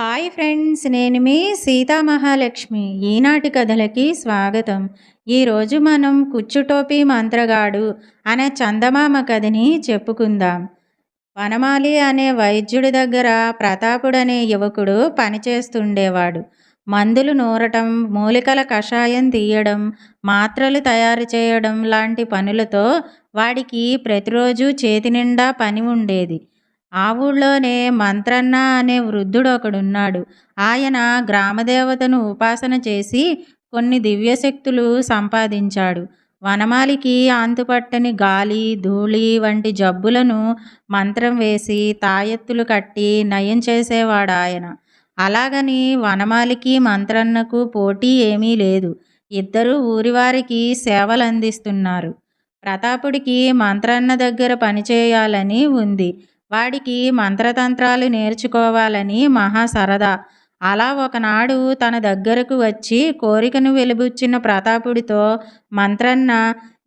Hi friends నేను మీ సీతామహాలక్ష్మి ఈనాటి కథలకి స్వాగతం. ఈరోజు మనం కుచ్చుటోపి మంత్రగాడు అనే చందమామ కథని చెప్పుకుందాం. వనమాలి అనే వైద్యుడి దగ్గర ప్రతాపుడనే యువకుడు పనిచేస్తుండేవాడు. మందులు నూరటం మూలికల కషాయం తీయడం మాత్రలు తయారు చేయడం లాంటి పనులతో వాడికి ప్రతిరోజు చేతి నిండా పని ఉండేది. ఆ ఊళ్ళోనే మంత్రన్న అనే వృద్ధుడు ఒకడున్నాడు ఆయన గ్రామదేవతను ఉపాసన చేసి కొన్ని దివ్యశక్తులు సంపాదించాడు. వనమాలికి అంతుపట్టని గాలి ధూళి వంటి జబ్బులను మంత్రం వేసి తాయెత్తులు కట్టి నయం చేసేవాడు ఆయన అలాగని వనమాలికి మంత్రన్నకు పోటీ ఏమీ లేదు. ఇద్దరు ఊరివారికి సేవలు అందిస్తున్నారు ప్రతాపుడికి మంత్రన్న దగ్గర పనిచేయాలని ఉంది. వాడికి మంత్రతంత్రాలు నేర్చుకోవాలని మహా సరదా. అలా ఒకనాడు తన దగ్గరకు వచ్చి కోరికను వెలుబుచ్చిన ప్రతాపుడితో మంత్రన్న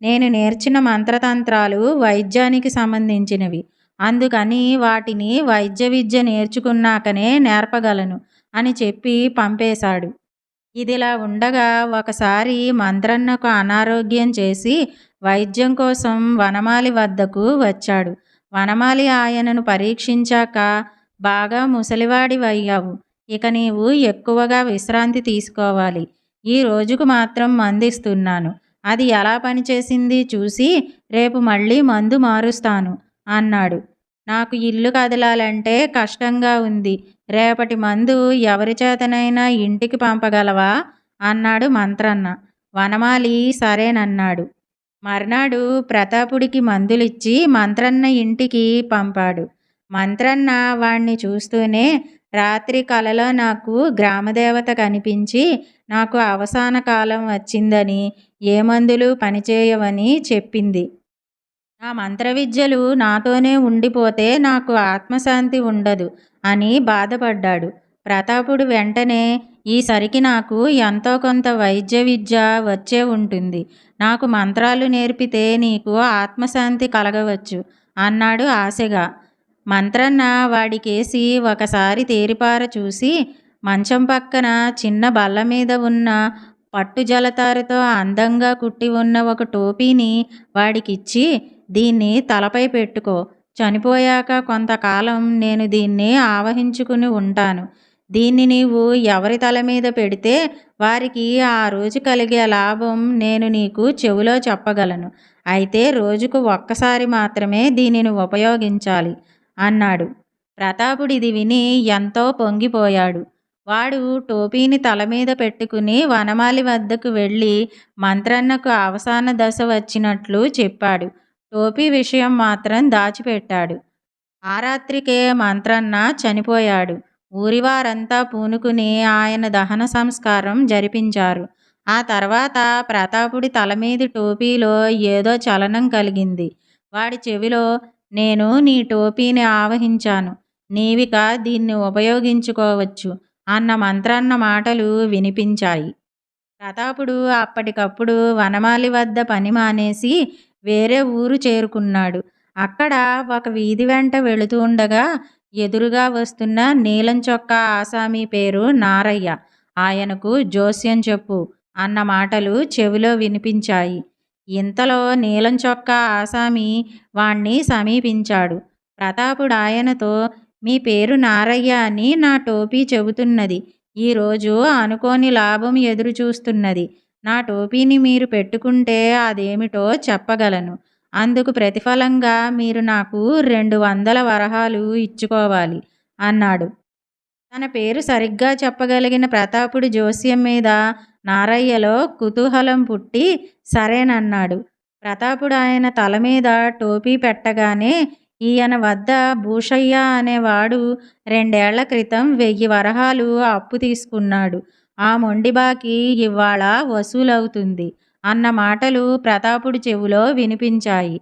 నేను నేర్చిన మంత్రతంత్రాలు వైద్యానికి సంబంధించినవి. అందుకని వాటిని వైద్య విద్య నేర్చుకున్నాకనే నేర్పగలను అని చెప్పి పంపేశాడు. ఇదిలా ఉండగా ఒకసారి మంత్రన్నకు అనారోగ్యం చేసి వైద్యం కోసం వనమాలి వద్దకు వచ్చాడు. వనమాలి ఆయనను పరీక్షించాక బాగా ముసలివాడివయ్యావు ఇక నీవు ఎక్కువగా విశ్రాంతి తీసుకోవాలి. ఈ రోజుకు మాత్రం మందిస్తున్నాను. అది ఎలా పనిచేసింది చూసి రేపు మళ్ళీ మందు మారుస్తాను అన్నాడు. నాకు ఇల్లు కదలాలంటే కష్టంగా ఉంది. రేపటి మందు ఎవరి చేతనైనా ఇంటికి పంపగలవా? అన్నాడు మంత్రన్న. వనమాలి సరేనన్నాడు. మర్నాడు ప్రతాపుడికి మందులిచ్చి మంత్రన్న ఇంటికి పంపాడు. మంత్రన్న వాణ్ణి చూస్తూనే రాత్రి కలలో నాకు గ్రామదేవత కనిపించి నాకు అవసాన కాలం వచ్చిందని ఏ మందులు పనిచేయవని చెప్పింది. నా మంత్ర విద్యలు నాతోనే ఉండిపోతే నాకు ఆత్మశాంతి ఉండదు అని బాధపడ్డాడు. ప్రతాపుడు వెంటనే ఈసరికి నాకు ఎంతో కొంత వైద్య విద్య వచ్చే ఉంటుంది. నాకు మంత్రాలు నేర్పితే నీకు ఆత్మశాంతి కలగవచ్చు అన్నాడు ఆశగా. మంత్రన్న వాడికేసి ఒకసారి తేరిపార చూసి మంచం పక్కన చిన్న బల్ల మీద ఉన్న పట్టు జలతారతో అందంగా కుట్టి ఉన్న ఒక టోపీని వాడికిచ్చి దీన్ని తలపై పెట్టుకో. చనిపోయాక కొంతకాలం నేను దీన్ని ఆవహించుకుని ఉంటాను. దీన్ని నీవు ఎవరి తల మీద పెడితే వారికి ఆ రోజు కలిగే లాభం నేను నీకు చెవిలో చెప్పగలను. అయితే రోజుకు ఒక్కసారి మాత్రమే దీనిని ఉపయోగించాలి అన్నాడు. ప్రతాపుడు ఇది విని ఎంతో పొంగిపోయాడు. వాడు టోపీని తల మీద పెట్టుకుని వనమాలి వద్దకు వెళ్ళి మంత్రన్నకు అవసాన దశ వచ్చినట్లు చెప్పాడు. టోపీ విషయం మాత్రం దాచిపెట్టాడు. ఆ రాత్రికే మంత్రన్న చనిపోయాడు. ఊరివారంతా పూనుకుని ఆయన దహన సంస్కారం జరిపించారు. ఆ తర్వాత ప్రతాపుడి తలమీది టోపీలో ఏదో చలనం కలిగింది. వాడి చెవిలో నేను నీ టోపీని ఆవహించాను. నీవిక దీన్ని ఉపయోగించుకోవచ్చు అన్న మంత్రన్న మాటలు వినిపించాయి. ప్రతాపుడు అప్పటికప్పుడు వనమాలి వద్ద పని మానేసి వేరే ఊరు చేరుకున్నాడు. అక్కడ ఒక వీధి వెంట వెళుతూ ఉండగా ఎదురుగా వస్తున్న నీలం చొక్కా ఆసామి పేరు నారయ్య. ఆయనకు జోస్యం చెప్పు అన్న మాటలు చెవిలో వినిపించాయి. ఇంతలో నీలం చొక్కా ఆసామి వాణ్ణి సమీపించాడు. ప్రతాపుడు ఆయనతో మీ పేరు నారయ్య అని నా టోపీ చెబుతున్నది. ఈరోజు అనుకోని లాభం ఎదురు చూస్తున్నది నా టోపీని మీరు పెట్టుకుంటే అదేమిటో చెప్పగలను. అందుకు ప్రతిఫలంగా మీరు నాకు రెండు వందల వరహాలు ఇచ్చుకోవాలి అన్నాడు. తన పేరు సరిగ్గా చెప్పగలిగిన ప్రతాపుడి జోస్యం మీద నారయ్యలో కుతూహలం పుట్టి సరేనన్నాడు. ప్రతాపుడు ఆయన తల మీద టోపీ పెట్టగానే ఈయన వద్ద భూషయ్య అనేవాడు రెండేళ్ళ క్రితం వెయ్యి వరహాలు అప్పు తీసుకున్నాడు. ఆ మొండిబాకి ఇవాళ వసూలవుతుంది. అన్న మాటలు ప్రతాపుడు చెవులో వినిపించాయి.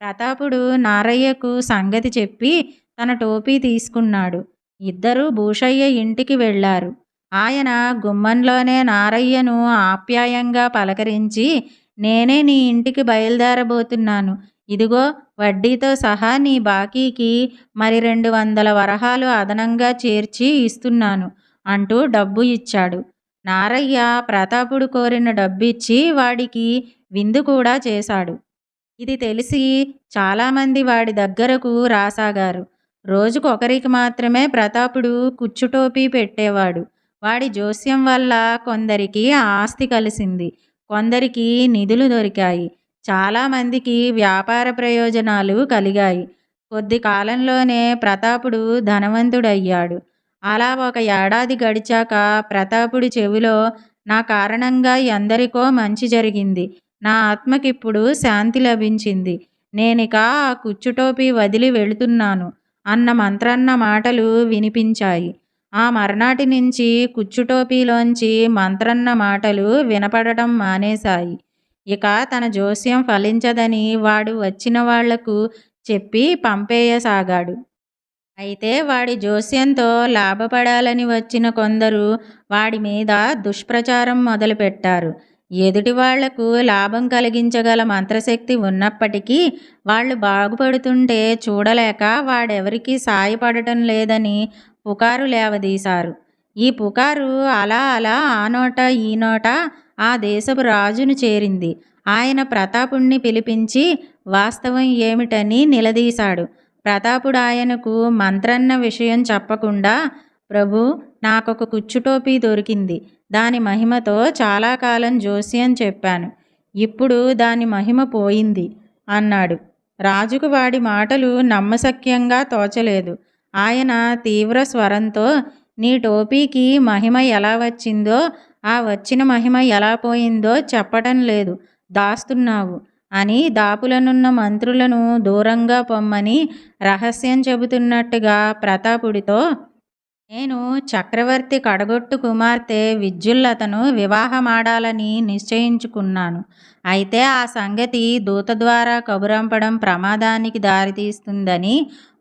ప్రతాపుడు నారయ్యకు సంగతి చెప్పి తన టోపీ తీసుకున్నాడు. ఇద్దరూ భూషయ్య ఇంటికి వెళ్ళారు. ఆయన గుమ్మంలోనే నారయ్యను ఆప్యాయంగా పలకరించి నేనే నీ ఇంటికి బయలుదేరబోతున్నాను. ఇదిగో వడ్డీతో సహా నీ బాకీకి మరి రెండు వందల వరహాలు అదనంగా చేర్చి ఇస్తున్నాను అంటూ డబ్బు ఇచ్చాడు. నారయ్య ప్రతాపుడు కోరిన డబ్బిచ్చి వాడికి విందు కూడా చేశాడు. ఇది తెలిసి చాలామంది వాడి దగ్గరకు రాసాగారు. రోజుకు ఒకరికి మాత్రమే ప్రతాపుడు కుచ్చుటోపీ పెట్టేవాడు. వాడి జోస్యం వల్ల కొందరికి ఆస్తి కలిసింది. కొందరికి నిధులు దొరికాయి. చాలామందికి వ్యాపార ప్రయోజనాలు కలిగాయి. కొద్ది కాలంలోనే ప్రతాపుడు ధనవంతుడయ్యాడు. అలా ఒక ఏడాది గడిచాక ప్రతాపుడి చెవిలో నా కారణంగా ఎందరికో మంచి జరిగింది. నా ఆత్మకిప్పుడు శాంతి లభించింది. నేనిక ఆ కుచ్చుటోపీ వదిలి వెళుతున్నాను అన్న మంత్రన్న మాటలు వినిపించాయి. ఆ మర్నాటి నుంచి కుచ్చుటోపీలోంచి మంత్రన్న మాటలు వినపడటం మానేశాయి. ఇక తన జోస్యం ఫలించదని వాడు వచ్చిన వాళ్ళకు చెప్పి పంపేయసాగాడు. అయితే వాడి జోస్యంతో లాభపడాలని వచ్చిన కొందరు వాడి మీద దుష్ప్రచారం మొదలుపెట్టారు. ఎదుటి వాళ్ళకు లాభం కలిగించగల మంత్రశక్తి ఉన్నప్పటికీ వాళ్ళు బాగుపడుతుంటే చూడలేక వాడెవరికి సాయపడటం లేదని పుకారు లేవదీశారు. ఈ పుకారు అలా అలా ఆ నోట ఈ నోట ఆ దేశపు రాజును చేరింది. ఆయన ప్రతాపుణ్ణి పిలిపించి వాస్తవం ఏమిటని నిలదీశాడు. ప్రతాపుడు ఆయనకు మంత్రన్న విషయం చెప్పకుండా ప్రభు నాకొక కుచ్చుటోపీ దొరికింది. దాని మహిమతో చాలా కాలం జోస్యం చెప్పాను. ఇప్పుడు దాని మహిమ పోయింది అన్నాడు. రాజుకు వాడి మాటలు నమ్మశక్యంగా తోచలేదు. ఆయన తీవ్ర స్వరంతో నీ టోపీకి మహిమ ఎలా వచ్చిందో ఆ వచ్చిన మహిమ ఎలా పోయిందో చెప్పటం లేదు. దాస్తున్నావు. అని దాపులనున్న మంత్రులను దూరంగా పొమ్మని రహస్యం చెబుతున్నట్టుగా ప్రతాపుడితో నేను చక్రవర్తి కడగొట్టు కుమార్తె విద్యుల్లతను వివాహమాడాలని నిశ్చయించుకున్నాను. అయితే ఆ సంగతి దూత ద్వారా కబురంపడం ప్రమాదానికి దారితీస్తుందని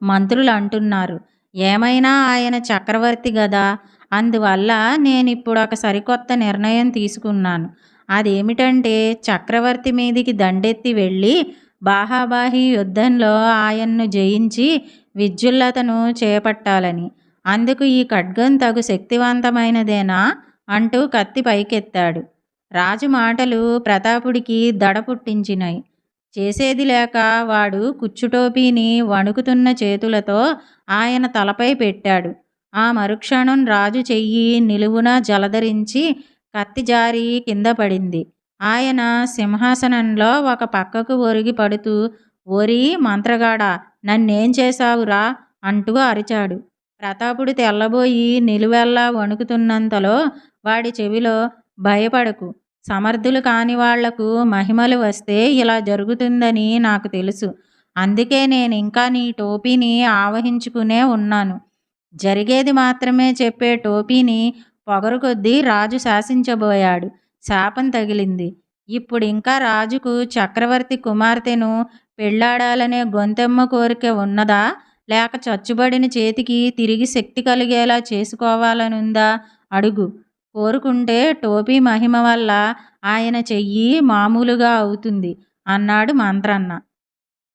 మంత్రులు అంటున్నారు. ఏమైనా ఆయన చక్రవర్తి గదా? అందువల్ల నేను ఇప్పుడు ఒక సరికొత్త నిర్ణయం తీసుకున్నాను. అదేమిటంటే చక్రవర్తి మీదికి దండెత్తి వెళ్ళి బాహాబాహి యుద్ధంలో ఆయన్ను జయించి విద్యుల్లతను చేపట్టాలని. అందుకు ఈ ఖడ్గం తగు శక్తివంతమైనదేనా అంటూ కత్తి పైకెత్తాడు. రాజు మాటలు ప్రతాపుడికి దడ పుట్టించినాయి చేసేది లేక వాడు కుచ్చుటోపీని వణుకుతున్న చేతులతో ఆయన తలపై పెట్టాడు. ఆ మరుక్షణం రాజు చెయ్యి నిలువున జలధరించి కత్తి జారి కింద పడింది. ఆయన సింహాసనంలో ఒక పక్కకు ఒరిగి పడుతూ ఒరి మంత్రగాడా నన్నేం చేశావురా? అంటూ అరిచాడు. ప్రతాపుడు తెల్లబోయి నిలువెల్లా వణుకుతున్నంతలో వాడి చెవిలో భయపడకు సమర్థులు కాని వాళ్ళకు మహిమలు వస్తే ఇలా జరుగుతుందని నాకు తెలుసు. అందుకే నేను ఇంకా నీ టోపీని ఆవహించుకునే ఉన్నాను. జరిగేది మాత్రమే చెప్పే టోపీని పొగరు కొద్దీ రాజు శాసించబోయాడు. శాపం తగిలింది. ఇప్పుడు ఇంకా రాజుకు చక్రవర్తి కుమార్తెను పెళ్ళాడాలనే గొంతెమ్మ కోరిక ఉన్నదా? లేక చచ్చుబడిన చేతికి తిరిగి శక్తి కలిగేలా చేసుకోవాలనుందా? అడుగు. కోరుకుంటే టోపీ మహిమ వల్ల ఆయన చెయ్యి మామూలుగా అవుతుంది అన్నాడు మంత్రన్న.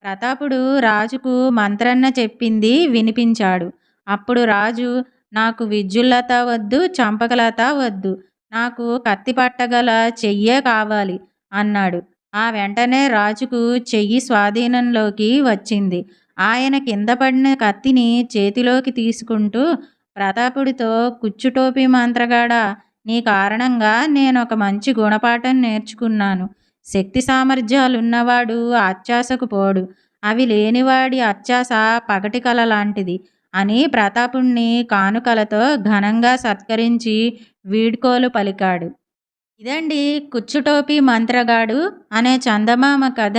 ప్రతాపుడు రాజుకు మంత్రన్న చెప్పింది వినిపించాడు. అప్పుడు రాజు నాకు విద్యుల్లత వద్దు చంపకలత వద్దు. నాకు కత్తి పట్టగల చెయ్యే కావాలి అన్నాడు. ఆ వెంటనే రాజుకు చెయ్యి స్వాధీనంలోకి వచ్చింది. ఆయన కింద పడిన కత్తిని చేతిలోకి తీసుకుంటూ ప్రతాపుడితో కుచ్చుటోపి మంత్రగాడా నీ కారణంగా నేను ఒక మంచి గుణపాఠం నేర్చుకున్నాను. శక్తి సామర్థ్యాలున్నవాడు అత్యాసకు పోడు. అవి లేనివాడి అత్యాస పగటి కల లాంటిది. అని ప్రతాపుణ్ణి కానుకలతో ఘనంగా సత్కరించి వీడ్కోలు పలికాడు. ఇదండి కుచ్చుటోపి మంత్రగాడు అనే చందమామ కథ